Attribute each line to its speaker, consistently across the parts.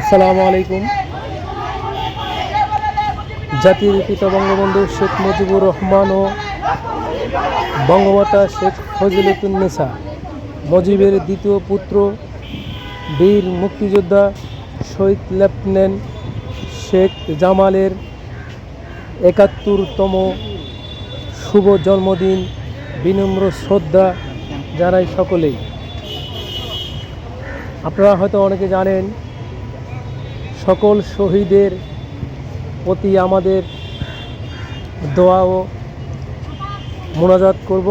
Speaker 1: আসসালামু আলাইকুম। জাতির পিতা বঙ্গবন্ধু শেখ মুজিবুর রহমান ও বঙ্গমাতা শেখ ফজিলতুন্নেসা মুজিবের দ্বিতীয় পুত্র বীর মুক্তিযোদ্ধা শহীদ লেফটেন্যান্ট শেখ জামালের একাত্তরতম শুভ জন্মদিন বিনম্র শ্রদ্ধা জানাই সকলেই। আপনারা হয়তো অনেকে জানেন সকল শহীদের প্রতি আমাদের দোয়া ও মোনাজাত করব।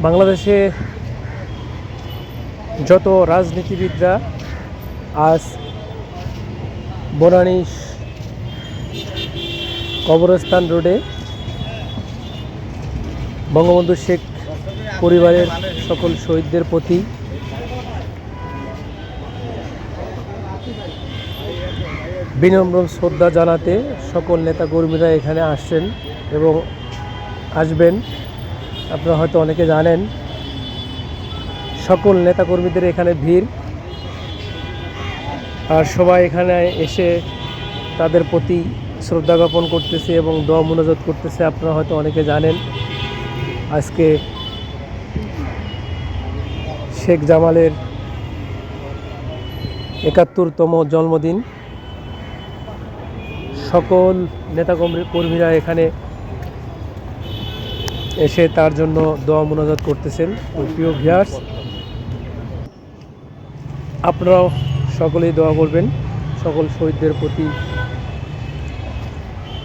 Speaker 1: বাংলাদেশে যত রাজনীতিবিদরা আজ বনানী কবরস্থান রোডে বঙ্গবন্ধু শেখ পরিবারের সকল শহীদদের প্রতি বিনম্র শ্রদ্ধা জানাতে সকল নেতা কর্মীরা এখানে আসছেন এবং আসবেন। আপনারা হয়তো অনেকে জানেন, সকল নেতা কর্মীদের এখানে ভিড়। আর সবাই এখানে এসে তাদের প্রতি শ্রদ্ধা জ্ঞাপন করতেছে এবং দোয়া মনোজত করতেছে, আপনারা হয়তো অনেকে জানেন। আজকে শেখ জামালের একাত্তরতম জন্মদিন। সকল নেতাকর্মী কর্মীরা এখানে এসে তার জন্য দোয়া মোনাজাত করতেছেন। প্রিয় ভিয়ার্স আপনারাও সকলেই দোয়া করবেন। সকল শহীদদের প্রতি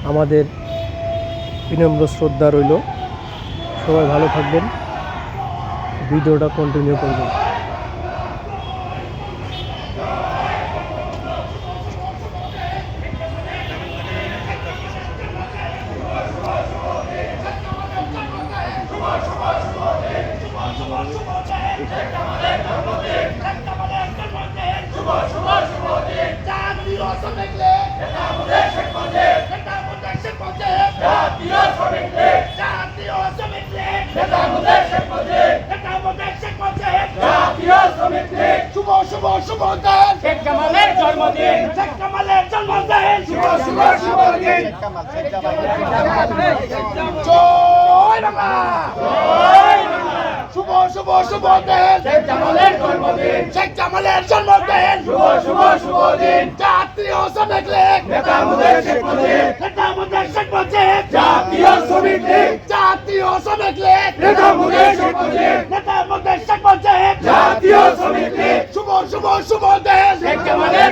Speaker 1: আমাদের বিনম্র শ্রদ্ধা রইল। সবাই ভালো থাকবেন। ভিডিওটা কন্টিনিউ করবেন।
Speaker 2: জয় বাংলা। শুভ শুভ শুভ দিন
Speaker 3: শেখ জামালের জন্মদিন
Speaker 2: শেখ জামালের জন্মদিন
Speaker 3: শুভ শুভ শুভ দিন
Speaker 2: জাতীয় শ্রমিক লীগ
Speaker 3: নেতা আমাদের শেখ মুজিব
Speaker 2: নেতা আমাদের শেখ মুজিব
Speaker 3: জাতীয় শ্রমিক লীগ
Speaker 2: জাতীয় শ্রমিক লীগ
Speaker 3: নেতা
Speaker 2: শুভ শুভ শুভ দিন
Speaker 3: শেখ জামালের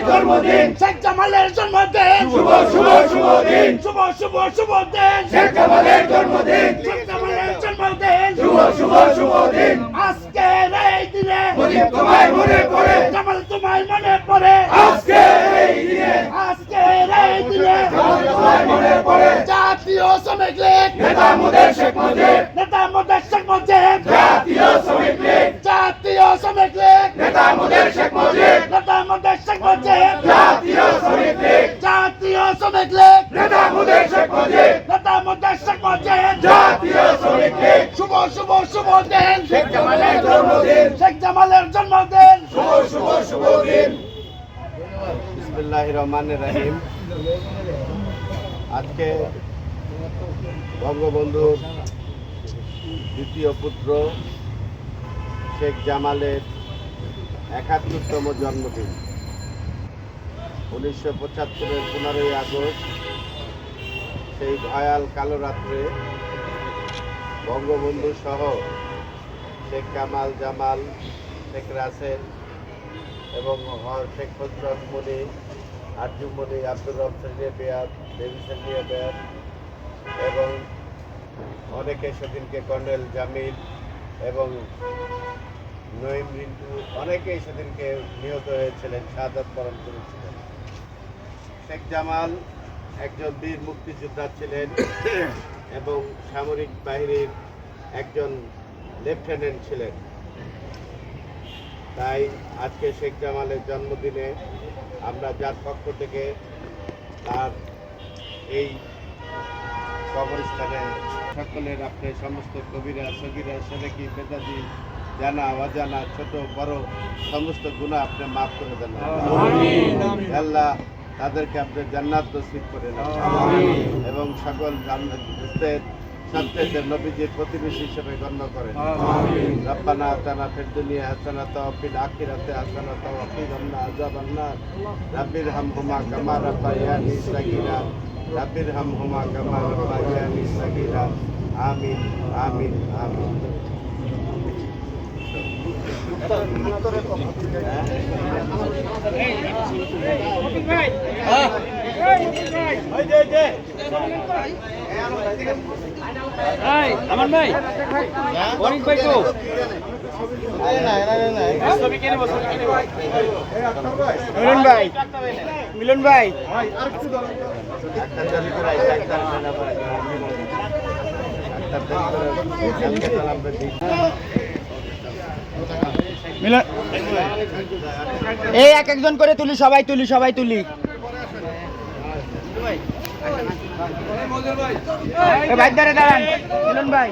Speaker 2: জামালের জন্মদিন।
Speaker 3: শুভ শুভ শুভ দিন।
Speaker 2: শুভ শুভ শুভ দিন।
Speaker 3: শেখ জামালের জন্মদিন।
Speaker 2: শেখ জামালের জন্মদিন।
Speaker 3: শুভ শুভ শুভ দিন।
Speaker 2: আজকের এই দিনে
Speaker 3: মুজিব তোমায় মনে পড়ে।
Speaker 2: জামাল তোমায় মনে পড়ে।
Speaker 3: আজকে এই দিনে।
Speaker 2: আজকের এই দিনে
Speaker 3: জামাল তোমায় মনে পড়ে।
Speaker 2: জাতীয় শ্রমিক লীগ।
Speaker 3: নেতা আমাদের শেখ মুজিব।
Speaker 2: নেতা আমাদের শেখ মুজিব।
Speaker 3: জাতীয় শ্রমিক লীগ।
Speaker 2: জাতীয় শ্রমিক লীগ।
Speaker 3: নেতা আমাদের শেখ মুজিব।
Speaker 2: নেতা আমাদের শেখ মুজিব
Speaker 3: জাতীয় শ্রমিক লীগ
Speaker 2: জাতীয় শ্রমিক লীগ
Speaker 3: নেতা আমাদের শেখ মুজিব।
Speaker 2: নেতা শেখ মুজিব।
Speaker 3: জাতীয় শ্রমিক লীগ
Speaker 2: শুভ শুভ শুভ দিন।
Speaker 3: শেখ জামালের জন্মদিন।
Speaker 2: শেখ জামালের জন্মদিন।
Speaker 3: শুভ শুভ শুভ দিন।
Speaker 4: বিসমিল্লাহ রহমান রাহিম আজকে বঙ্গবন্ধুর দ্বিতীয় পুত্র শেখ জামালের একাত্তরতম জন্মদিন। উনিশশো পঁচাত্তরের পনেরোই আগস্ট, সেই ভয়াল কালো রাত্রে বঙ্গবন্ধু সহ শেখ কামাল, জামাল, শেখ রাসেল এবং শেখ ফজরত মনি আর্জুমনি আব্দুর রব সাজিয়া বেয়াদ, দেবী সাজিয়া বেয়াদ এবং অনেকে সেদিনকে কর্নেল জামিল এবং নঈম রিন্টু, অনেকেই সেদিনকে নিহত হয়েছিলেন, শাহাদাত বরণ করেছিলেন। শেখ জামাল একজন বীর মুক্তিযোদ্ধা ছিলেন এবং সামরিক বাহিনীর একজন লেফটেন্যান্ট ছিলেন। তাই আজকে শেখ জামালের জন্মদিনে আমরা যার পক্ষ থেকে তার এই কবরস্থানে সকলের আপনি সমস্ত কবিরা সগিরা সেরেকি বেদাদি জানা অজানা ছোট বড় সমস্ত গুণা আপনি মাফ করে দেন। আল্লাহ তাদেরকে আপনি জান্নাত নসিব করে দেন এবং সকল জান্নাতের সবচেয়ে নবীজির প্রতিবেশী হিসেবে গণ্য করেন রব্বানা আতানা ফিদ দুনিয়া হাসানাতা ওয়া ফিল আখিরাতি হাসানাতা ওয়া কিনা আযাবান নার রাব্বির হামহুমা কামা রাব্বায়ানি সাগীরা। রাব্বির হামহুমা কামা রাব্বায়ানি সাগীরা। আমিন আমিন আমিন।
Speaker 2: আমার ভাই অনেক ভাই তো মিলন ভাই। মিলন ভাই
Speaker 4: একটা
Speaker 2: এই এক একজন করে তুলি, সবাই তুলি সবাই তুলি। ভাই, ধরে দাঁড়ান। মিলন ভাই।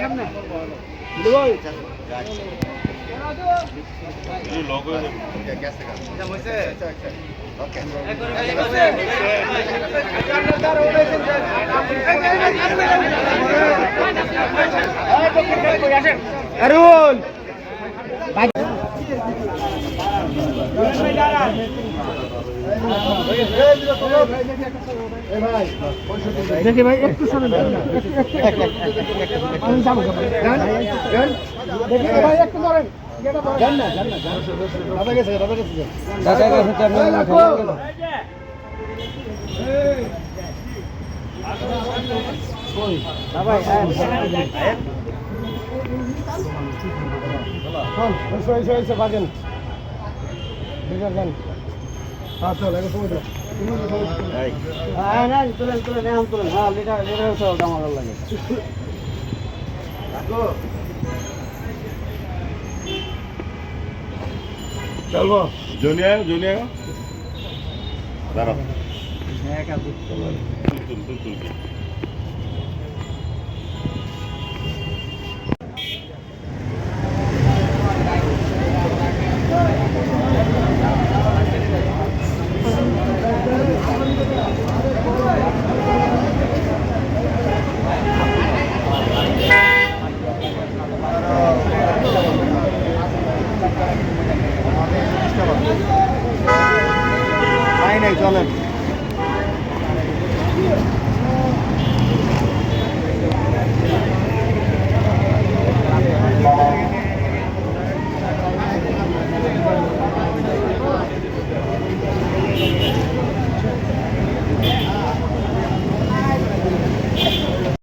Speaker 2: সামনে। অরুণ দেখি ভাই একটু শুনে আমি ভাই একটু ধরেন জান না জান না গেছে
Speaker 3: জুনিয়া জুনিয়া দাঁড়াও।